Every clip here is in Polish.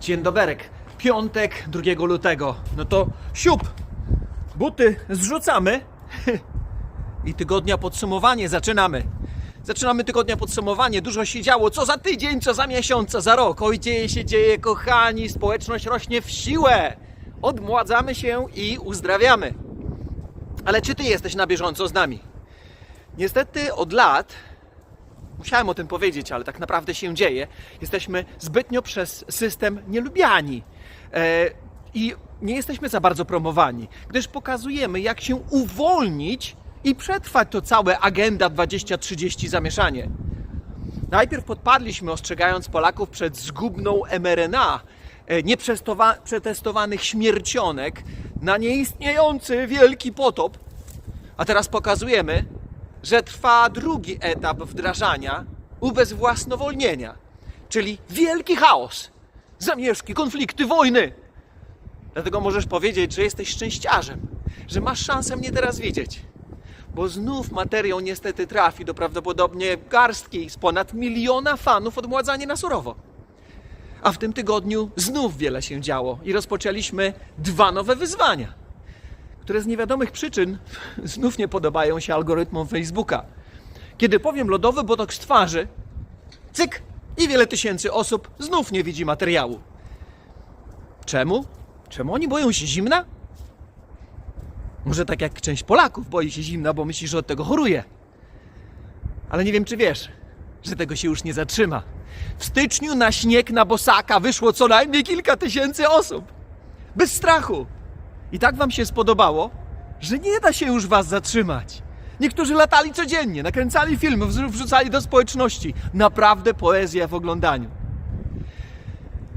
Dzień doberek. Piątek 2 lutego. No to siup. Buty zrzucamy. I tygodnia podsumowanie zaczynamy. Zaczynamy tygodnia podsumowanie. Dużo się działo. Co za tydzień, co za miesiąc, co za rok. Oj, dzieje się, dzieje, kochani. Społeczność rośnie w siłę. Odmładzamy się i uzdrawiamy. Ale czy ty jesteś na bieżąco z nami? Niestety od lat Musiałem o tym powiedzieć, ale tak naprawdę się dzieje. Jesteśmy zbytnio przez system nielubiani. E, I nie jesteśmy za bardzo promowani, gdyż pokazujemy, jak się uwolnić i przetrwać to całe Agenda 2030 zamieszanie. Najpierw podpadliśmy, ostrzegając Polaków przed zgubną mRNA, e, nieprzetestowanych śmiercionek na nieistniejący wielki potop. A teraz pokazujemy, że trwa drugi etap wdrażania ubezwłasnowolnienia, czyli wielki chaos, zamieszki, konflikty, wojny. Dlatego możesz powiedzieć, że jesteś szczęściarzem, że masz szansę mnie teraz widzieć. Bo znów materiał niestety trafi do prawdopodobnie garstki z ponad miliona fanów odmładzanie na surowo. A w tym tygodniu znów wiele się działo i rozpoczęliśmy dwa nowe wyzwania które z niewiadomych przyczyn znów nie podobają się algorytmom Facebooka. Kiedy powiem lodowy botoks twarzy, cyk i wiele tysięcy osób znów nie widzi materiału. Czemu? Czemu oni boją się zimna? Może tak jak część Polaków boi się zimna, bo myśli, że od tego choruje. Ale nie wiem, czy wiesz, że tego się już nie zatrzyma. W styczniu na śnieg na Bosaka wyszło co najmniej kilka tysięcy osób. Bez strachu. I tak wam się spodobało, że nie da się już was zatrzymać. Niektórzy latali codziennie, nakręcali filmy, wrzu- wrzucali do społeczności. Naprawdę poezja w oglądaniu.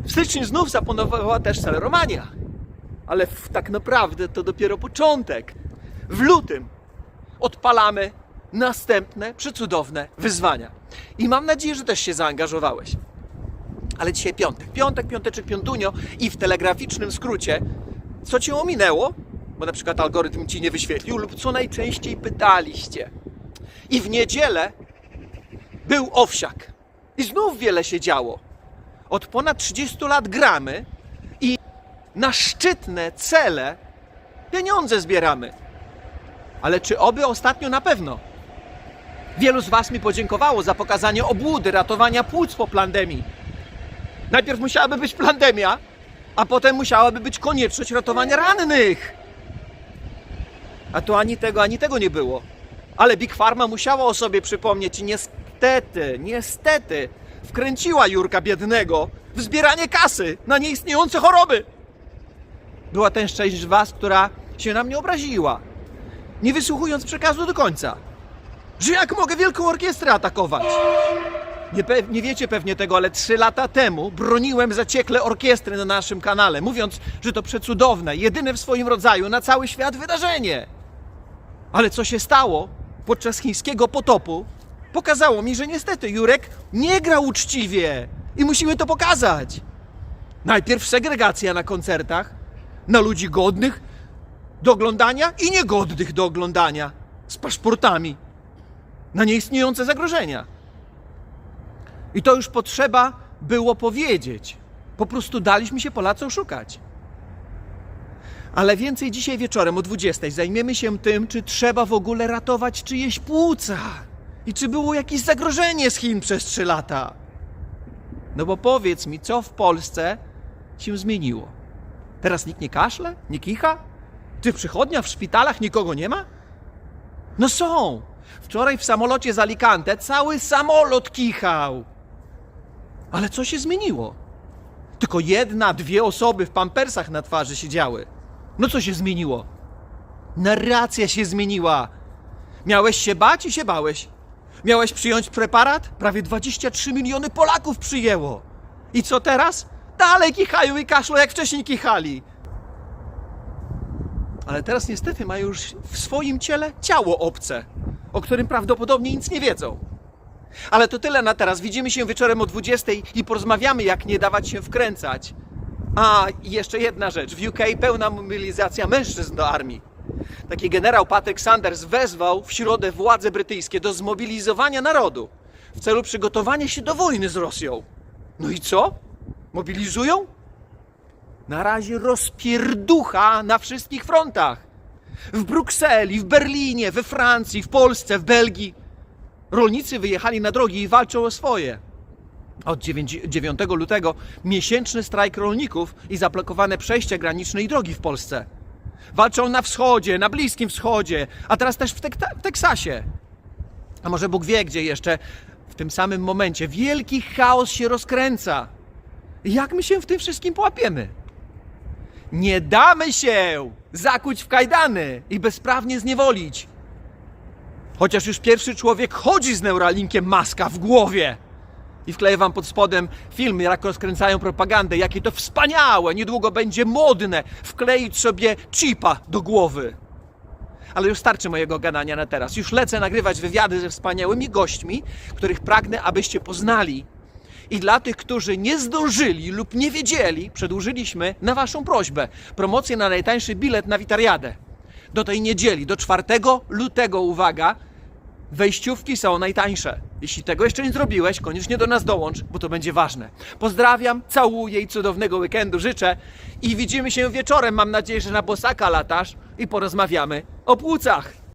W styczniu znów zapanowała też celeromania. Ale w, tak naprawdę to dopiero początek. W lutym odpalamy następne przecudowne wyzwania. I mam nadzieję, że też się zaangażowałeś. Ale dzisiaj piątek. Piątek, piąteczek, piątunio i w telegraficznym skrócie, co cię ominęło, bo na przykład algorytm ci nie wyświetlił, lub co najczęściej pytaliście. I w niedzielę był owsiak. I znów wiele się działo. Od ponad 30 lat gramy i na szczytne cele pieniądze zbieramy. Ale czy oby ostatnio na pewno? Wielu z Was mi podziękowało za pokazanie obłudy, ratowania płuc po pandemii. Najpierw musiałaby być pandemia, a potem musiałaby być konieczność ratowania rannych. A to ani tego, ani tego nie było. Ale Big Pharma musiała o sobie przypomnieć i niestety, niestety wkręciła Jurka biednego w zbieranie kasy na nieistniejące choroby. Była też część z Was, która się na mnie obraziła, nie wysłuchując przekazu do końca. Że jak mogę wielką orkiestrę atakować? Nie, pe- nie wiecie pewnie tego, ale trzy lata temu broniłem zaciekle orkiestry na naszym kanale, mówiąc, że to przecudowne, jedyne w swoim rodzaju na cały świat wydarzenie. Ale co się stało podczas chińskiego potopu, pokazało mi, że niestety Jurek nie gra uczciwie i musimy to pokazać. Najpierw segregacja na koncertach, na ludzi godnych do oglądania i niegodnych do oglądania, z paszportami, na nieistniejące zagrożenia. I to już potrzeba było powiedzieć. Po prostu daliśmy się Polakom szukać. Ale więcej dzisiaj wieczorem o 20 zajmiemy się tym, czy trzeba w ogóle ratować czyjeś płuca. I czy było jakieś zagrożenie z Chin przez 3 lata. No bo powiedz mi, co w Polsce się zmieniło? Teraz nikt nie kaszle? Nie kicha? Czy w przychodniach, w szpitalach nikogo nie ma? No są! Wczoraj w samolocie z Alicante cały samolot kichał. Ale co się zmieniło? Tylko jedna, dwie osoby w pampersach na twarzy siedziały. No co się zmieniło? Narracja się zmieniła. Miałeś się bać i się bałeś. Miałeś przyjąć preparat? Prawie 23 miliony Polaków przyjęło. I co teraz? Dalej kichają i kaszlą, jak wcześniej kichali. Ale teraz niestety mają już w swoim ciele ciało obce, o którym prawdopodobnie nic nie wiedzą. Ale to tyle na teraz. Widzimy się wieczorem o 20 i porozmawiamy, jak nie dawać się wkręcać. A, i jeszcze jedna rzecz. W UK pełna mobilizacja mężczyzn do armii. Taki generał Patrick Sanders wezwał w środę władze brytyjskie do zmobilizowania narodu w celu przygotowania się do wojny z Rosją. No i co? Mobilizują? Na razie rozpierducha na wszystkich frontach. W Brukseli, w Berlinie, we Francji, w Polsce, w Belgii. Rolnicy wyjechali na drogi i walczą o swoje. Od 9 9 lutego miesięczny strajk rolników i zablokowane przejście graniczne i drogi w Polsce. Walczą na wschodzie, na Bliskim Wschodzie, a teraz też w, Tek- w Teksasie. A może Bóg wie, gdzie jeszcze w tym samym momencie wielki chaos się rozkręca. Jak my się w tym wszystkim połapiemy? Nie damy się zakuć w kajdany i bezprawnie zniewolić. Chociaż już pierwszy człowiek chodzi z Neuralinkiem maska w głowie. I wkleję wam pod spodem film, jak rozkręcają propagandę, jakie to wspaniałe, niedługo będzie modne wkleić sobie chipa do głowy. Ale już starczy mojego gadania na teraz. Już lecę nagrywać wywiady ze wspaniałymi gośćmi, których pragnę, abyście poznali. I dla tych, którzy nie zdążyli lub nie wiedzieli, przedłużyliśmy na Waszą prośbę promocję na najtańszy bilet na Witariadę. Do tej niedzieli, do 4 lutego, uwaga, wejściówki są najtańsze. Jeśli tego jeszcze nie zrobiłeś, koniecznie do nas dołącz, bo to będzie ważne. Pozdrawiam, całuję i cudownego weekendu życzę. I widzimy się wieczorem. Mam nadzieję, że na bosaka latasz i porozmawiamy o płucach.